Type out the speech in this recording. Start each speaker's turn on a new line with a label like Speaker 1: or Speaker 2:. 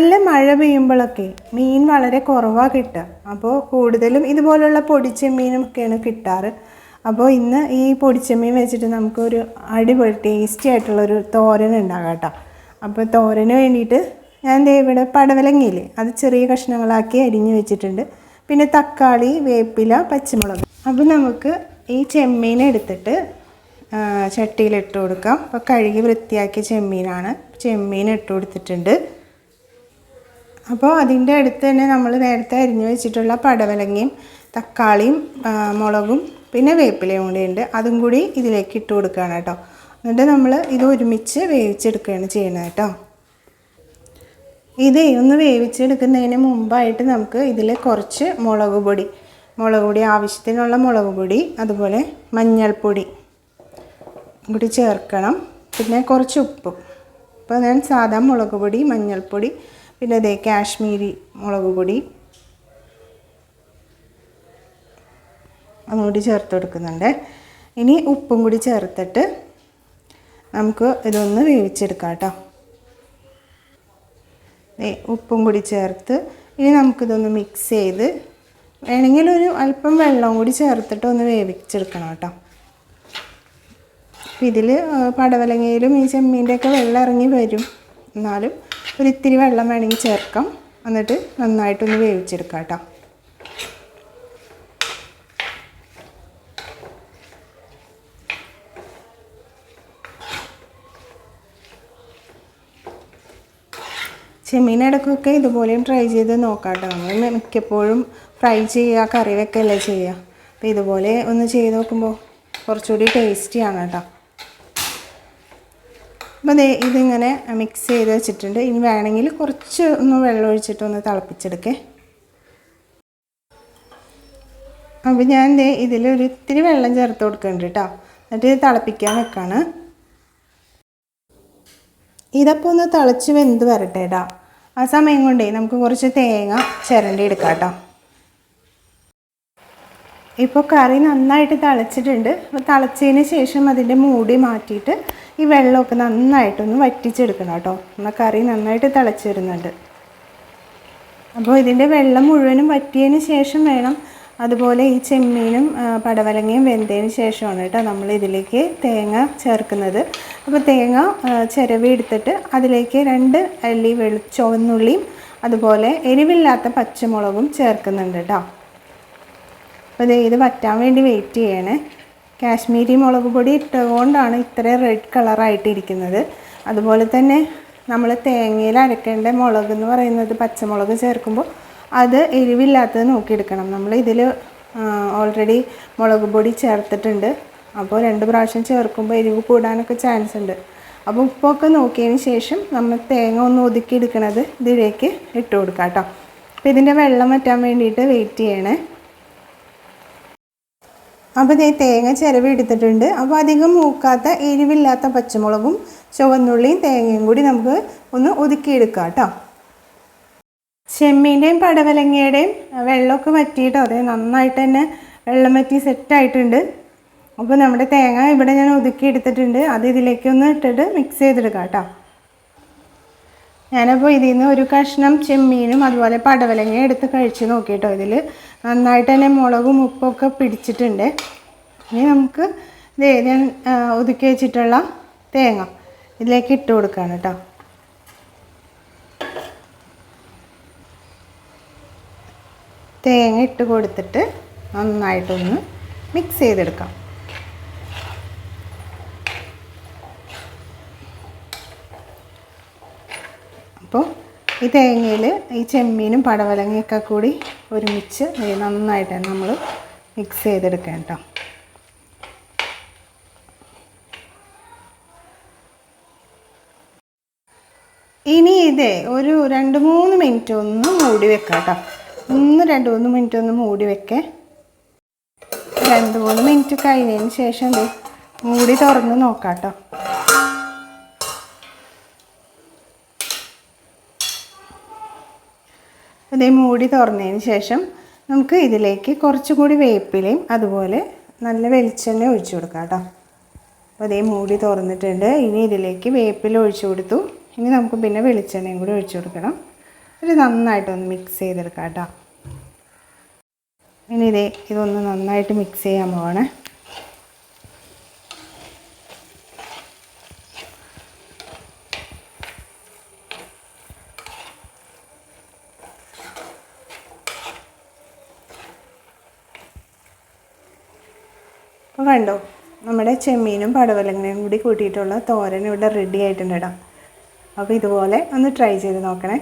Speaker 1: നല്ല മഴ പെയ്യുമ്പോഴൊക്കെ മീൻ വളരെ കുറവാണ് കിട്ടുക. അപ്പോൾ കൂടുതലും ഇതുപോലുള്ള പൊടിച്ചെമ്മീനും ഒക്കെയാണ് കിട്ടാറ്. അപ്പോൾ ഇന്ന് ഈ പൊടിച്ചെമ്മീൻ വെച്ചിട്ട് നമുക്കൊരു അടിപൊളി ടേസ്റ്റി ആയിട്ടുള്ളൊരു തോരൻ ഉണ്ടാകാം കേട്ടോ. അപ്പോൾ തോരന് വേണ്ടിയിട്ട് ഞാൻ ഇവിടെ പടവലങ്ങയില്ലേ അത് ചെറിയ കഷ്ണങ്ങളാക്കി അരിഞ്ഞു വെച്ചിട്ടുണ്ട്. പിന്നെ തക്കാളി വേപ്പില പച്ചമുളക്. അപ്പോൾ നമുക്ക് ഈ ചെമ്മീൻ എടുത്തിട്ട് ചട്ടിയിലിട്ട് കൊടുക്കാം. അപ്പോൾ കഴുകി വൃത്തിയാക്കിയ ചെമ്മീനാണ്. ചെമ്മീൻ ഇട്ട് കൊടുത്തിട്ടുണ്ട്. അപ്പോൾ അതിന്റെ അടുത്ത് തന്നെ നമ്മൾ നേരത്തെ അരിഞ്ഞു വെച്ചിട്ടുള്ള പടവലങ്ങയും തക്കാളിയും മുളകും പിന്നെ വേപ്പിലയും കൂടി ഉണ്ട്. അതും കൂടി ഇതിലേക്ക് ഇട്ട് കൊടുക്കുകയാണ് കേട്ടോ. എന്നിട്ട് നമ്മൾ ഇത് ഒരുമിച്ച് വേവിച്ചെടുക്കുകയാണ് ചെയ്യുന്നത് കേട്ടോ. ഇത് ഒന്ന് വേവിച്ചെടുക്കുന്നതിന് മുമ്പായിട്ട് നമുക്ക് ഇതിൽ കുറച്ച് മുളക് പൊടി മുളക് പൊടി ആവശ്യത്തിനുള്ള മുളക് പൊടി അതുപോലെ മഞ്ഞൾപ്പൊടി കൂടി ചേർക്കണം. പിന്നെ കുറച്ച് ഉപ്പും. അപ്പോൾ ഞാൻ സാധാ മുളക് പൊടി മഞ്ഞൾപ്പൊടി പിന്നെ ഇതേ കാശ്മീരി മുളക് പൊടി. അതുകൂടി ചേർത്ത് കൊടുക്കുന്നുണ്ട്. ഇനി ഉപ്പും കൂടി ചേർത്തിട്ട് നമുക്ക് ഇതൊന്ന് വേവിച്ചെടുക്കാം കേട്ടോ. ഉപ്പും കൂടി ചേർത്ത് ഇനി നമുക്കിതൊന്ന് മിക്സ് ചെയ്ത് വേണമെങ്കിൽ ഒരു അല്പം വെള്ളം കൂടി ചേർത്തിട്ട് ഒന്ന് വേവിച്ചെടുക്കണം കേട്ടോ. ഇതിൽ പടവലങ്ങയിലും ഈ ചെമ്മീന്റെയൊക്കെ വെള്ളം ഇറങ്ങി വരും. എന്നാലും ഒരു ഇത്തിരി വെള്ളം വേണമെങ്കിൽ ചേർക്കാം. എന്നിട്ട് നന്നായിട്ടൊന്ന് വേവിച്ചെടുക്കാം കേട്ടോ. ചെമ്മീൻ ഇടയ്ക്കൊക്കെ ഇതുപോലെയും ട്രൈ ചെയ്ത് നോക്കാട്ടോ കേട്ടോ. നമ്മൾ മിക്കപ്പോഴും ഫ്രൈ ചെയ്യുക കറി വെക്കല്ലേ ചെയ്യുക. അപ്പോൾ ഇതുപോലെ ഒന്ന് ചെയ്ത് നോക്കുമ്പോൾ കുറച്ചുകൂടി ടേസ്റ്റിയാണ് കേട്ടോ. അപ്പോൾ ദേ ഇതിങ്ങനെ മിക്സ് ചെയ്ത് വെച്ചിട്ടുണ്ട്. ഇനി വേണമെങ്കിൽ കുറച്ച് ഒന്ന് വെള്ളം ഒഴിച്ചിട്ട് ഒന്ന് തിളപ്പിച്ചെടുക്കേ. അപ്പോൾ ഞാൻ ഇതിൽ ഒരു ഇത്തിരി വെള്ളം ചേർത്ത് കൊടുക്കുന്നുണ്ട് കേട്ടോ എന്നിട്ട് ഇത് തിളപ്പിക്കാൻ വെക്കാണ്. ഇതപ്പോൾ ഒന്ന് തിളച്ച് വെന്ത് വരട്ടെ കേട്ടോ ആ സമയം കൊണ്ടേ നമുക്ക് കുറച്ച് തേങ്ങ ചിരണ്ടി എടുക്കാം കേട്ടോ ഇപ്പോൾ കറി നന്നായിട്ട് തിളച്ചിട്ടുണ്ട്. അപ്പോൾ തിളച്ചതിന് ശേഷം അതിന്റെ മൂടി മാറ്റിയിട്ട് ഈ വെള്ളമൊക്കെ നന്നായിട്ടൊന്ന് വറ്റിച്ചെടുക്കണം കേട്ടോ. എന്നാൽ കറി നന്നായിട്ട് തിളച്ച് വരുന്നുണ്ട്. അപ്പോൾ ഇതിന്റെ വെള്ളം മുഴുവനും വറ്റിയതിന് ശേഷം വേണം അതുപോലെ ഈ ചെമ്മീനും പടവലങ്ങയും വെന്തതിന് ശേഷമാണ് കേട്ടോ നമ്മൾ ഇതിലേക്ക് തേങ്ങ ചേർക്കുന്നത്. അപ്പോൾ തേങ്ങ ചിരവി എടുത്തിട്ട് അതിലേക്ക് രണ്ട് അല്ലി വെളു ചുവന്നുള്ളിയും അതുപോലെ എരിവില്ലാത്ത പച്ചമുളകും ചേർക്കുന്നുണ്ട് കേട്ടോ. അപ്പോൾ ദേ ഇത് വറ്റാൻ വേണ്ടി വെയിറ്റ് ചെയ്യണേ. കാശ്മീരി മുളക് പൊടി ഇട്ടുകൊണ്ടാണ് ഇത്രയും റെഡ് കളറായിട്ടിരിക്കുന്നത് അതുപോലെ തന്നെ നമ്മൾ തേങ്ങയിൽ അരക്കേണ്ട മുളക് എന്ന് പറയുന്നത് പച്ചമുളക് ചേർക്കുമ്പോൾ അത് എരിവില്ലാത്തത് നോക്കിയെടുക്കണം. നമ്മൾ ഇതിൽ ഓൾറെഡി മുളക് പൊടി ചേർത്തിട്ടുണ്ട്. അപ്പോൾ രണ്ട് പ്രാവശ്യം ചേർക്കുമ്പോൾ എരിവ് കൂടാനൊക്കെ ചാൻസ് ഉണ്ട്. അപ്പോൾ ഉപ്പൊക്കെ നോക്കിയതിന് ശേഷം നമ്മൾ തേങ്ങ ഒന്ന് ഒതുക്കിയെടുക്കണത് ഇതിലേക്ക് ഇട്ട് കൊടുക്കാം കേട്ടോ. അപ്പോൾ ഇതിന്റെ വെള്ളം വറ്റാൻ വേണ്ടിയിട്ട് വെയിറ്റ് ചെയ്യണേ. അപ്പോൾ ദേ തേങ്ങ ചിരവി എടുത്തിട്ടുണ്ട്. അപ്പോൾ അധികം മൂക്കാത്ത എരിവില്ലാത്ത പച്ചമുളകും ചുവന്നുള്ളിയും തേങ്ങയും കൂടി നമുക്ക് ഒന്ന് ഒതുക്കിയെടുക്കാം കേട്ടോ. ചെമ്മീന്റെയും പടവലങ്ങയുടെയും വെള്ളമൊക്കെ വറ്റിയിട്ടോ അതെ നന്നായിട്ട് തന്നെ വെള്ളം വറ്റി സെറ്റായിട്ടുണ്ട് അപ്പോൾ നമ്മുടെ തേങ്ങ ഇവിടെ ഞാൻ ഒതുക്കി എടുത്തിട്ടുണ്ട് അത് ഇതിലേക്കൊന്ന് ഇട്ടിട്ട് മിക്സ് ചെയ്തെടുക്കാം കേട്ടോ. ഞാനപ്പോൾ ഇതിൽ നിന്ന് ഒരു കഷ്ണം ചെമ്മീനും അതുപോലെ പടവലങ്ങയും എടുത്ത് കഴിച്ച് നോക്കിയിട്ടോ ഇതിൽ നന്നായിട്ട് തന്നെ മുളകും ഉപ്പൊക്കെ പിടിച്ചിട്ടുണ്ട്. ഇനി നമുക്ക് ഞാൻ ഒതുക്കി വെച്ചിട്ടുള്ള തേങ്ങ ഇതിലേക്ക് ഇട്ട് കൊടുക്കുകയാണ് കേട്ടോ തേങ്ങ ഇട്ട് കൊടുത്തിട്ട് നന്നായിട്ടൊന്ന് മിക്സ് ചെയ്തെടുക്കാം അപ്പോൾ ഈ തേങ്ങയിൽ ഈ ചെമ്മീനും പടവലങ്ങയൊക്കെ കൂടി ഒരുമിച്ച് നന്നായിട്ട് നമ്മൾ മിക്സ് ചെയ്തെടുക്കാം കേട്ടോ. ഇനി ഇതേ ഒരു രണ്ട് മൂന്ന് മിനിറ്റ് ഒന്ന് മൂടി വെക്കാം കേട്ടോ. ഒന്ന് രണ്ട് മൂന്ന് മിനിറ്റ് ഒന്ന് മൂടി വെക്കേ. രണ്ട് മൂന്ന് മിനിറ്റ് കഴിഞ്ഞതിന് ശേഷം മൂടി തുറന്ന് നോക്കാം കേട്ടോ. ഇതേ മൂടി തുറന്നതിന് ശേഷം നമുക്ക് ഇതിലേക്ക് കുറച്ചും കൂടി വേപ്പിലയും അതുപോലെ നല്ല വെളിച്ചെണ്ണ ഒഴിച്ചു കൊടുക്കാം കേട്ടോ. അപ്പോൾ അതേ മൂടി തുറന്നിട്ടുണ്ട്. ഇനി ഇതിലേക്ക് വേപ്പില ഒഴിച്ചു കൊടുത്തു. ഇനി നമുക്ക് പിന്നെ വെളിച്ചെണ്ണയും കൂടി ഒഴിച്ചു കൊടുക്കണം. ഇത് നന്നായിട്ടൊന്ന് മിക്സ് ചെയ്തെടുക്കാം കേട്ടോ. ഇനി ഇതേ ഇതൊന്ന് നന്നായിട്ട് മിക്സ് ചെയ്യാൻ പോവാണേ. അപ്പോൾ കണ്ടോ നമ്മുടെ ചെമ്മീനും പടവലങ്ങയും കൂടി കൂട്ടിയിട്ടുള്ള തോരൻ ഇവിടെ റെഡി ആയിട്ടുണ്ട് കേട്ടോ അപ്പോൾ ഇതുപോലെ ഒന്ന് ട്രൈ ചെയ്ത് നോക്കണേ.